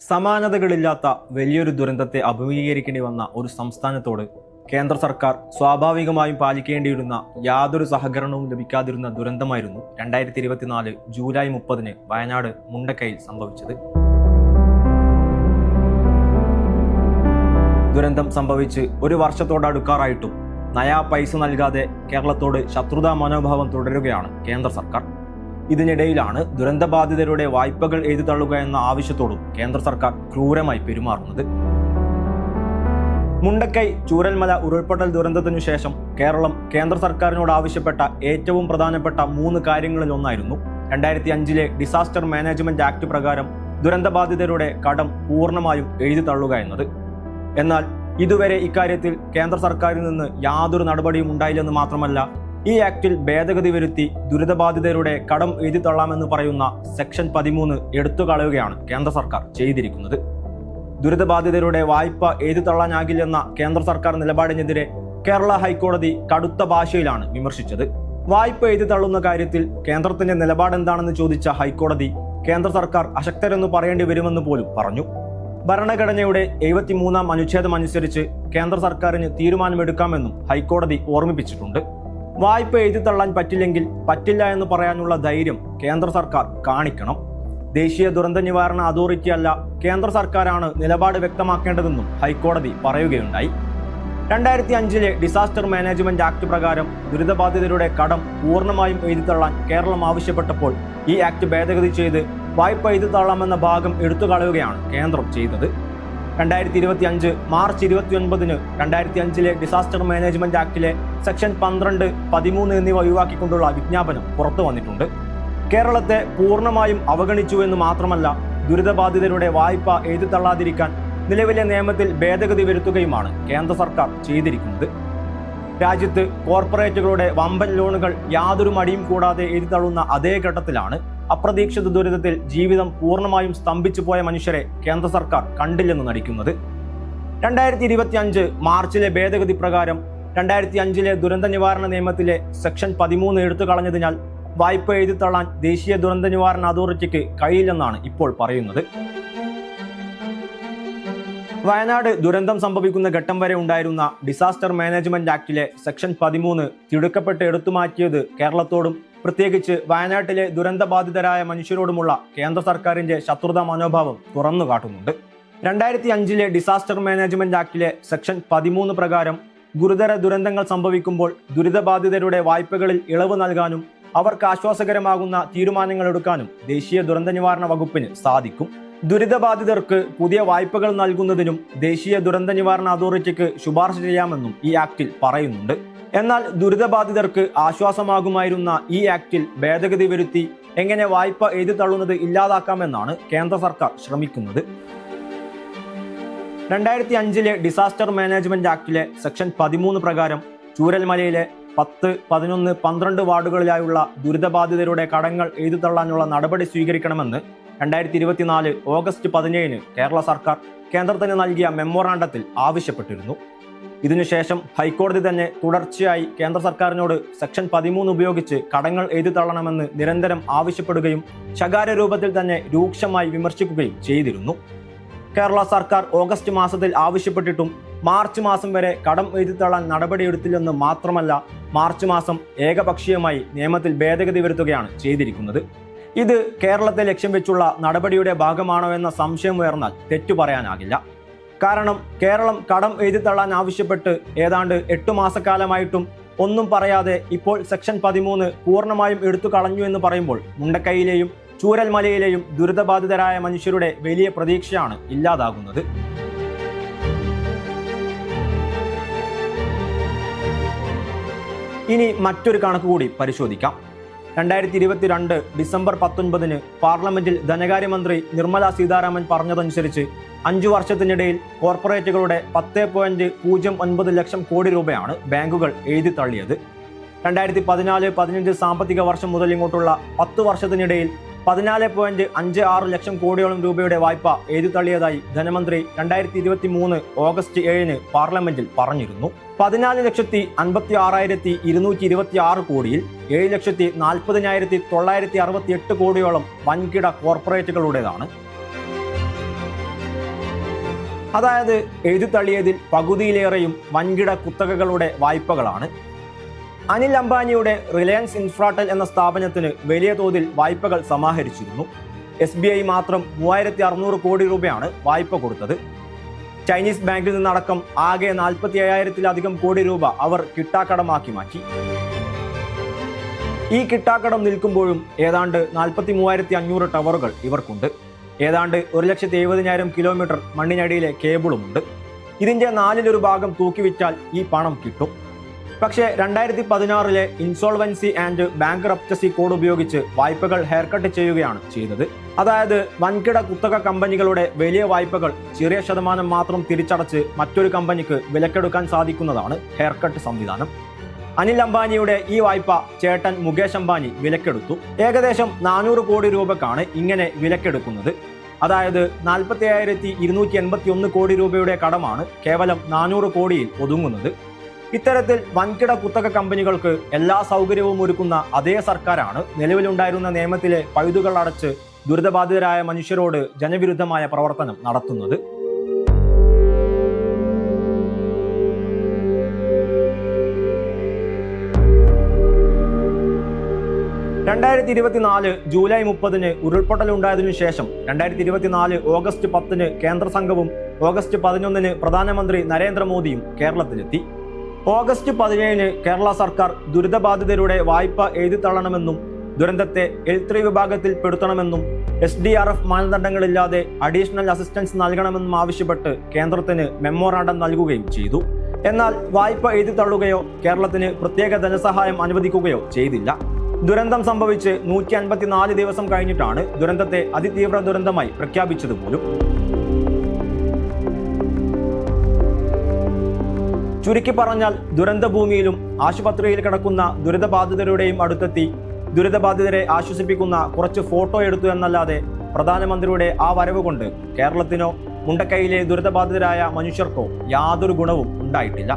സമാനതകളില്ലാത്ത വലിയൊരു ദുരന്തത്തെ അഭിമുഖീകരിക്കേണ്ടി വന്ന ഒരു സംസ്ഥാനത്തോട് കേന്ദ്ര സർക്കാർ സ്വാഭാവികമായും പാലിക്കേണ്ടിയിരുന്ന യാതൊരു സഹകരണവും ലഭിക്കാതിരുന്ന ദുരന്തമായിരുന്നു രണ്ടായിരത്തി ഇരുപത്തിനാല് ജൂലൈ മുപ്പതിന് വയനാട് മുണ്ടക്കയിൽ സംഭവിച്ചത്. ദുരന്തം സംഭവിച്ച് ഒരു വർഷത്തോടടുക്കാറായിട്ടും നയാ പൈസ നൽകാതെ കേരളത്തോട് ശത്രുതാ മനോഭാവം തുടരുകയാണ് കേന്ദ്ര സർക്കാർ. ഇതിനിടയിലാണ് ദുരന്തബാധിതരുടെ വായ്പകൾ എഴുതി തള്ളുക എന്ന ആവശ്യത്തോടും കേന്ദ്ര സർക്കാർ ക്രൂരമായി പെരുമാറുന്നത്. മുണ്ടക്കൈ ചൂരൽമല ഉരുൾപൊട്ടൽ ദുരന്തത്തിനു ശേഷം കേരളം കേന്ദ്ര സർക്കാരിനോട് ആവശ്യപ്പെട്ട ഏറ്റവും പ്രധാനപ്പെട്ട മൂന്ന് കാര്യങ്ങളിൽ ഒന്നായിരുന്നു. രണ്ടായിരത്തി അഞ്ചിലെ ഡിസാസ്റ്റർ മാനേജ്മെന്റ് ആക്ട് പ്രകാരം ദുരന്തബാധിതരുടെ കടം പൂർണമായും എഴുതി തള്ളുക എന്നത്. എന്നാൽ ഇതുവരെ ഇക്കാര്യത്തിൽ കേന്ദ്ര സർക്കാരിൽ നിന്ന് യാതൊരു നടപടിയും ഉണ്ടായില്ലെന്ന് മാത്രമല്ല ഈ ആക്ടിൽ ഭേദഗതി വരുത്തി ദുരിതബാധിതരുടെ കടം എഴുതി തള്ളാമെന്ന് പറയുന്ന സെക്ഷൻ പതിമൂന്ന് എടുത്തു കളയുകയാണ് കേന്ദ്ര സർക്കാർ ചെയ്തിരിക്കുന്നത്. ദുരിതബാധിതരുടെ വായ്പ എഴുതി തള്ളാനാകില്ലെന്ന കേന്ദ്ര സർക്കാർ നിലപാടിനെതിരെ കേരള ഹൈക്കോടതി കടുത്ത ഭാഷയിലാണ് വിമർശിച്ചത്. വായ്പ എഴുതി തള്ളുന്ന കാര്യത്തിൽ കേന്ദ്രത്തിന്റെ നിലപാടെന്താണെന്ന് ചോദിച്ച ഹൈക്കോടതി കേന്ദ്ര സർക്കാർ അശക്തരെന്ന് പറയേണ്ടി വരുമെന്ന് പോലും പറഞ്ഞു. ഭരണഘടനയുടെ എഴുപത്തിമൂന്നാം അനുച്ഛേദം അനുസരിച്ച് കേന്ദ്ര സർക്കാരിന് തീരുമാനമെടുക്കാമെന്നും ഹൈക്കോടതി ഓർമ്മിപ്പിച്ചിട്ടുണ്ട്. വായ്പ എഴുതിത്തള്ളാൻ പറ്റില്ലെങ്കിൽ പറ്റില്ല എന്ന് പറയാനുള്ള ധൈര്യം കേന്ദ്ര സർക്കാർ കാണിക്കണം. ദേശീയ ദുരന്ത നിവാരണ അതോറിറ്റി അല്ല കേന്ദ്ര സർക്കാരാണ് നിലപാട് വ്യക്തമാക്കേണ്ടതെന്നും ഹൈക്കോടതി പറയുകയുണ്ടായി. രണ്ടായിരത്തി അഞ്ചിലെ ഡിസാസ്റ്റർ മാനേജ്മെന്റ് ആക്ട് പ്രകാരം ദുരിതബാധിതരുടെ കടം പൂർണമായും എഴുതിത്തള്ളാൻ കേരളം ആവശ്യപ്പെട്ടപ്പോൾ ഈ ആക്ട് ഭേദഗതി ചെയ്ത് വായ്പ എഴുതിത്തള്ളാമെന്ന ഭാഗം എടുത്തു കളയുകയാണ് കേന്ദ്രം ചെയ്തത്. രണ്ടായിരത്തി ഇരുപത്തി അഞ്ച് മാർച്ച് ഇരുപത്തി ഒൻപതിന് രണ്ടായിരത്തി അഞ്ചിലെ ഡിസാസ്റ്റർ മാനേജ്മെന്റ് ആക്ടിലെ സെക്ഷൻ പന്ത്രണ്ട് പതിമൂന്ന് എന്നിവ ഒഴിവാക്കിക്കൊണ്ടുള്ള വിജ്ഞാപനം പുറത്തു വന്നിട്ടുണ്ട്. കേരളത്തെ പൂർണമായും അവഗണിച്ചു എന്ന് മാത്രമല്ല ദുരിതബാധിതരുടെ വായ്പ എഴുതിത്തള്ളാതിരിക്കാൻ നിലവിലെ നിയമത്തിൽ ഭേദഗതി വരുത്തുകയുമാണ് കേന്ദ്ര സർക്കാർ ചെയ്തിരിക്കുന്നത്. രാജ്യത്ത് കോർപ്പറേറ്റുകളുടെ വമ്പൻ ലോണുകൾ യാതൊരു മടിയും കൂടാതെ എഴുതിത്തള്ളുന്ന അതേ ഘട്ടത്തിലാണ് അപ്രതീക്ഷിത ദുരിതത്തിൽ ജീവിതം പൂർണമായും സ്തംഭിച്ചു പോയ മനുഷ്യരെ കേന്ദ്ര സർക്കാർ കണ്ടില്ലെന്ന് നടിക്കുന്നത്. രണ്ടായിരത്തി ഇരുപത്തി അഞ്ച് മാർച്ചിലെ ഭേദഗതി പ്രകാരം രണ്ടായിരത്തി അഞ്ചിലെ ദുരന്ത നിവാരണ നിയമത്തിലെ സെക്ഷൻ പതിമൂന്ന് എടുത്തു കളഞ്ഞതിനാൽ വായ്പ എഴുതിത്തള്ളാൻ ദേശീയ ദുരന്ത നിവാരണ അതോറിറ്റിക്ക് കഴിയില്ലെന്നാണ് ഇപ്പോൾ പറയുന്നത്. വയനാട് ദുരന്തം സംഭവിക്കുന്ന ഘട്ടം വരെ ഉണ്ടായിരുന്ന ഡിസാസ്റ്റർ മാനേജ്മെന്റ് ആക്ടിലെ സെക്ഷൻ പതിമൂന്ന് തിടുക്കപ്പെട്ട് എടുത്തുമാറ്റിയത് കേരളത്തോടും പ്രത്യേകിച്ച് വയനാട്ടിലെ ദുരന്തബാധിതരായ മനുഷ്യരോടുമുള്ള കേന്ദ്ര സർക്കാരിന്റെ ശത്രുതാ മനോഭാവം തുറന്നു കാട്ടുന്നുണ്ട്. രണ്ടായിരത്തി അഞ്ചിലെ ഡിസാസ്റ്റർ മാനേജ്മെന്റ് ആക്ടിലെ സെക്ഷൻ പതിമൂന്ന് പ്രകാരം ഗുരുതര ദുരന്തങ്ങൾ സംഭവിക്കുമ്പോൾ ദുരിതബാധിതരുടെ വായ്പകളിൽ ഇളവ് നൽകാനും അവർക്ക് ആശ്വാസകരമാകുന്ന തീരുമാനങ്ങൾ എടുക്കാനും ദേശീയ ദുരന്ത നിവാരണ വകുപ്പിന് സാധിക്കും. ദുരിതബാധിതർക്ക് പുതിയ വായ്പകൾ നൽകുന്നതിനും ദേശീയ ദുരന്ത നിവാരണ അതോറിറ്റിക്ക് ശുപാർശ ചെയ്യാമെന്നും ഈ ആക്ടിൽ പറയുന്നുണ്ട്. എന്നാൽ ദുരിതബാധിതർക്ക് ആശ്വാസമാകുമായിരുന്ന ഈ ആക്ടിൽ ഭേദഗതി വരുത്തി എങ്ങനെ വായ്പ എഴുതി തള്ളുന്നത് ഇല്ലാതാക്കാമെന്നാണ് കേന്ദ്ര സർക്കാർ ശ്രമിക്കുന്നത്. രണ്ടായിരത്തി അഞ്ചിലെ ഡിസാസ്റ്റർ മാനേജ്മെന്റ് ആക്ടിലെ സെക്ഷൻ പതിമൂന്ന് പ്രകാരം ചൂരൽമലയിലെ പത്ത് പതിനൊന്ന് പന്ത്രണ്ട് വാർഡുകളിലായുള്ള ദുരിതബാധിതരുടെ കടങ്ങൾ എഴുതിത്തള്ളാനുള്ള നടപടി സ്വീകരിക്കണമെന്ന് രണ്ടായിരത്തി ഇരുപത്തിനാല് ഓഗസ്റ്റ് പതിനേഴിന് കേരള സർക്കാർ കേന്ദ്രത്തിന് നൽകിയ മെമ്മോറാണ്ടത്തിൽ ആവശ്യപ്പെട്ടിരുന്നു. ഇതിനുശേഷം ഹൈക്കോടതി തന്നെ തുടർച്ചയായി കേന്ദ്ര സർക്കാരിനോട് സെക്ഷൻ പതിമൂന്ന് ഉപയോഗിച്ച് കടങ്ങൾ എഴുതി തള്ളണമെന്ന് നിരന്തരം ആവശ്യപ്പെടുകയും ശകാര രൂപത്തിൽ തന്നെ രൂക്ഷമായി വിമർശിക്കുകയും ചെയ്തിരുന്നു. കേരള സർക്കാർ ഓഗസ്റ്റ് മാസത്തിൽ ആവശ്യപ്പെട്ടിട്ടും മാർച്ച് മാസം വരെ കടം എഴുതിത്തള്ളാൻ നടപടിയെടുത്തില്ലെന്ന് മാത്രമല്ല മാർച്ച് മാസം ഏകപക്ഷീയമായി നിയമത്തിൽ ഭേദഗതി വരുത്തുകയാണ് ചെയ്തിരിക്കുന്നത്. ഇത് കേരളത്തെ ലക്ഷ്യം വെച്ചുള്ള നടപടിയുടെ ഭാഗമാണോ എന്ന സംശയം ഉയർന്നാൽ തെറ്റു പറയാനാകില്ല. കാരണം കേരളം കടം എഴുതിത്തള്ളാൻ ആവശ്യപ്പെട്ട് ഏതാണ്ട് എട്ടു മാസക്കാലമായിട്ടും ഒന്നും പറയാതെ ഇപ്പോൾ സെക്ഷൻ പതിമൂന്ന് പൂർണമായും എടുത്തു കളഞ്ഞു എന്ന് പറയുമ്പോൾ മുണ്ടക്കൈയിലെയും ചൂരൽമലയിലെയും ദുരിതബാധിതരായ മനുഷ്യരുടെ വലിയ പ്രതീക്ഷയാണ് ഇല്ലാതാകുന്നത്. ഇനി മറ്റൊരു കണക്ക് കൂടി പരിശോധിക്കാം. രണ്ടായിരത്തി ഇരുപത്തിരണ്ട് ഡിസംബർ പത്തൊൻപതിന് പാർലമെന്റിൽ ധനകാര്യമന്ത്രി നിർമ്മല സീതാരാമൻ പറഞ്ഞതനുസരിച്ച് അഞ്ചു വർഷത്തിനിടയിൽ കോർപ്പറേറ്റുകളുടെ പത്ത് പോയിന്റ് പൂജ്യം ഒൻപത് ലക്ഷം കോടി രൂപയാണ് ബാങ്കുകൾ എഴുതി തള്ളിയത്. രണ്ടായിരത്തി പതിനാല് പതിനഞ്ച് സാമ്പത്തിക വർഷം മുതൽ ഇങ്ങോട്ടുള്ള പത്ത് വർഷത്തിനിടയിൽ പതിനാല് പോയിന്റ് അഞ്ച് ആറ് ലക്ഷം കോടിയോളം രൂപയുടെ വായ്പ എഴുതിത്തള്ളിയതായി ധനമന്ത്രി രണ്ടായിരത്തി ഇരുപത്തി മൂന്ന് ഓഗസ്റ്റ് ഏഴിന് പാർലമെന്റിൽ പറഞ്ഞിരുന്നു. പതിനാല് ലക്ഷത്തി അൻപത്തി ആറായിരത്തി ഇരുന്നൂറ്റി ഇരുപത്തി ആറ് കോടിയിൽ ഏഴ് ലക്ഷത്തി നാൽപ്പതിനായിരത്തി തൊള്ളായിരത്തി അറുപത്തി എട്ട് കോടിയോളം വൻകിട കോർപ്പറേറ്റുകളുടേതാണ്. അതായത് എഴുതി തള്ളിയതിൽ പകുതിയിലേറെയും വൻകിട കുത്തകകളുടെ വായ്പകളാണ്. അനിൽ അംബാനിയുടെ റിലയൻസ് ഇൻഫ്രാടെൽ എന്ന സ്ഥാപനത്തിന് വലിയ തോതിൽ വായ്പകൾ സമാഹരിച്ചിരുന്നു. എസ് ബി ഐ മാത്രം മൂവായിരത്തി അറുന്നൂറ് കോടി രൂപയാണ് വായ്പ കൊടുത്തത്. ചൈനീസ് ബാങ്കിൽ നിന്നടക്കം ആകെ നാൽപ്പത്തി അയ്യായിരത്തിലധികം കോടി രൂപ അവർ കിട്ടാക്കടമാക്കി മാറ്റി. ഈ കിട്ടാക്കടം നിൽക്കുമ്പോഴും ഏതാണ്ട് നാൽപ്പത്തി മൂവായിരത്തി അഞ്ഞൂറ് ടവറുകൾ ഇവർക്കുണ്ട്. ഏതാണ്ട് ഒരു ലക്ഷത്തി എഴുപതിനായിരം കിലോമീറ്റർ മണ്ണിനടിയിലെ കേബിളുമുണ്ട്. ഇതിന്റെ നാലിലൊരു ഭാഗം തൂക്കിവിറ്റാൽ ഈ പണം കിട്ടും. പക്ഷേ രണ്ടായിരത്തി പതിനാറിലെ insolvency and bankruptcy code ഉപയോഗിച്ച് വായ്പകൾ ഹെയർകട്ട് ചെയ്യുകയാണ് ചെയ്തത്. അതായത് വൻകിട കുത്തക കമ്പനികളുടെ വലിയ വായ്പകൾ ചെറിയ ശതമാനം മാത്രം തിരിച്ചടച്ച് മറ്റൊരു കമ്പനിക്ക് വിലക്കെടുക്കാൻ സാധിക്കുന്നതാണ് ഹെയർകട്ട് സംവിധാനം. അനിൽ അംബാനിയുടെ ഈ വായ്പ ചേട്ടൻ മുകേഷ് അംബാനി വിലക്കെടുത്തു. ഏകദേശം നാനൂറ് കോടി രൂപക്കാണ് ഇങ്ങനെ വിലക്കെടുക്കുന്നത്. അതായത് നാൽപ്പത്തി ആയിരത്തി ഇരുന്നൂറ്റി എൺപത്തി ഒന്ന് കോടി രൂപയുടെ കടമാണ് കേവലം നാനൂറ് കോടിയിൽ ഒതുങ്ങുന്നത്. ഇത്തരത്തിൽ വൻകിട കുത്തക കമ്പനികൾക്ക് എല്ലാ സൗകര്യവും ഒരുക്കുന്ന അതേ സർക്കാരാണ്. നിലവിലുണ്ടായിരുന്ന നിയമത്തിലെ പഴുതുകൾ അടച്ച് ദുരിതബാധിതരായ മനുഷ്യരോട് ജനവിരുദ്ധമായ പ്രവർത്തനം നടത്തുന്നത്. രണ്ടായിരത്തി ഇരുപത്തിനാല് ജൂലൈ മുപ്പതിന് ഉരുൾപൊട്ടലുണ്ടായതിനു ശേഷം രണ്ടായിരത്തി ഇരുപത്തിനാല് ഓഗസ്റ്റ് പത്തിന് കേന്ദ്ര സംഘവും ഓഗസ്റ്റ് പതിനൊന്നിന് പ്രധാനമന്ത്രി നരേന്ദ്രമോദിയും കേരളത്തിലെത്തി. ഓഗസ്റ്റ് പതിനേഴിന് കേരള സർക്കാർ ദുരിതബാധിതരുടെ വായ്പ എഴുതിത്തള്ളണമെന്നും ദുരന്തത്തെ എൽ ത്രീ വിഭാഗത്തിൽ പെടുത്തണമെന്നും എസ് ഡി ആർ എഫ് മാനദണ്ഡങ്ങളില്ലാതെ അഡീഷണൽ അസിസ്റ്റൻസ് നൽകണമെന്നും ആവശ്യപ്പെട്ട് കേന്ദ്രത്തിന് മെമ്മോറാണ്ടം നൽകുകയും ചെയ്തു. എന്നാൽ വായ്പ എഴുതിത്തള്ളുകയോ കേരളത്തിന് പ്രത്യേക ധനസഹായം അനുവദിക്കുകയോ ചെയ്തില്ല. ദുരന്തം സംഭവിച്ച് നൂറ്റി അൻപത്തിനാല് ദിവസം കഴിഞ്ഞിട്ടാണ് ദുരന്തത്തെ അതിതീവ്ര ദുരന്തമായി പ്രഖ്യാപിച്ചത് പോലും. ചുരുക്കി പറഞ്ഞാൽ ദുരന്തഭൂമിയിലും ആശുപത്രിയിൽ കിടക്കുന്ന ദുരിതബാധിതരുടെയും അടുത്തെത്തി ദുരിതബാധിതരെ ആശ്വസിപ്പിക്കുന്ന കുറച്ച് ഫോട്ടോ എടുത്തു എന്നല്ലാതെ പ്രധാനമന്ത്രിയുടെ ആ വരവ് കൊണ്ട് കേരളത്തിനോ മുണ്ടക്കൈയിലെ ദുരിതബാധിതരായ മനുഷ്യർക്കോ യാതൊരു ഗുണവും ഉണ്ടായിട്ടില്ല.